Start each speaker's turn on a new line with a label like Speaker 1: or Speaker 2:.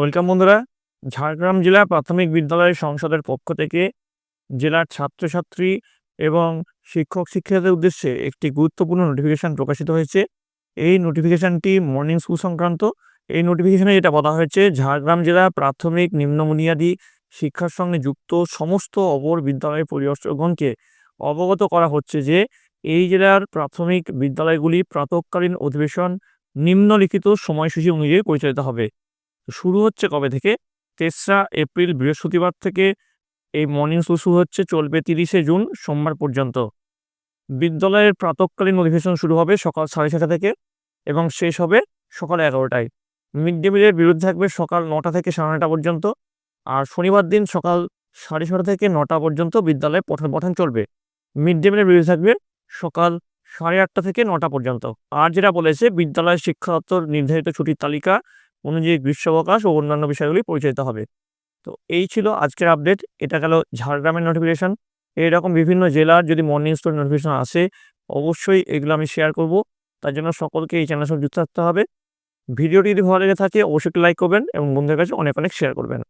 Speaker 1: Welcome বন্ধুরা। ঝাড়গ্রাম জেলা প্রাথমিক বিদ্যালয় সংসদের পক্ষ থেকে জেলার ছাত্রছাত্রী এবং শিক্ষক শিক্ষিকাদের উদ্দেশ্যে একটি গুরুত্বপূর্ণ নোটিফিকেশান প্রকাশিত হয়েছে। এই নোটিফিকেশানটি মর্নিং স্কুল সংক্রান্ত। এই নোটিফিকেশনে যেটা বলা হয়েছে, ঝাড়গ্রাম জেলা প্রাথমিক নিম্ন বুনিয়াদী শিক্ষার সঙ্গে যুক্ত সমস্ত অপর বিদ্যালয়ের পরিদর্শকগণকে অবগত করা হচ্ছে যে, এই জেলার প্রাথমিক বিদ্যালয়গুলি প্রাতকালীন অধিবেশন নিম্নলিখিত সময়সূচি অনুযায়ী পরিচালিত হবে। শুরু হচ্ছে কবে থেকে? তেসরা এপ্রিল, বৃহস্পতিবার থেকে এই মর্নিং স্কুল শুরু হচ্ছে, চলবে তিরিশে জুন, সোমবার পর্যন্ত। বিদ্যালয়ের প্রাতকালীন অধিবেশন শুরু হবে সকাল সাড়ে ছটা থেকে এবং শেষ হবে সকাল এগারোটায়। মিড ডে মিলের বিরুদ্ধে থাকবে সকাল নটা থেকে সাড়ে নটা পর্যন্ত আর শনিবার দিন সকাল সাড়ে ছটা থেকে নটা পর্যন্ত বিদ্যালয়ে পঠন পঠন চলবে। মিড ডে মিলের বিরুদ্ধে থাকবে সকাল সাড়ে আটটা থেকে নটা পর্যন্ত। আর যেটা বলেছে, বিদ্যালয় শিক্ষা দপ্তর নির্ধারিত ছুটির তালিকা অনুযায়ী গ্রীষ্মাবকাশ ও অন্যান্য বিষয়গুলি পরিচালিত হবে। তো এই ছিল আজকের আপডেট এটা গেল ঝাড়গ্রামের নোটিফিকেশান এরকম বিভিন্ন জেলার যদি মর্নিং স্টোর নোটিফিকেশান আসে, অবশ্যই এগুলো আমি শেয়ার করব। তার জন্য সকলকে এই চ্যানেলের সঙ্গে যুক্ত থাকতে হবে। ভিডিওটি যদি ভালো লেগে থাকে, অবশ্যই লাইক করবেন এবং বন্ধুদের কাছে অনেক অনেক শেয়ার করবেন।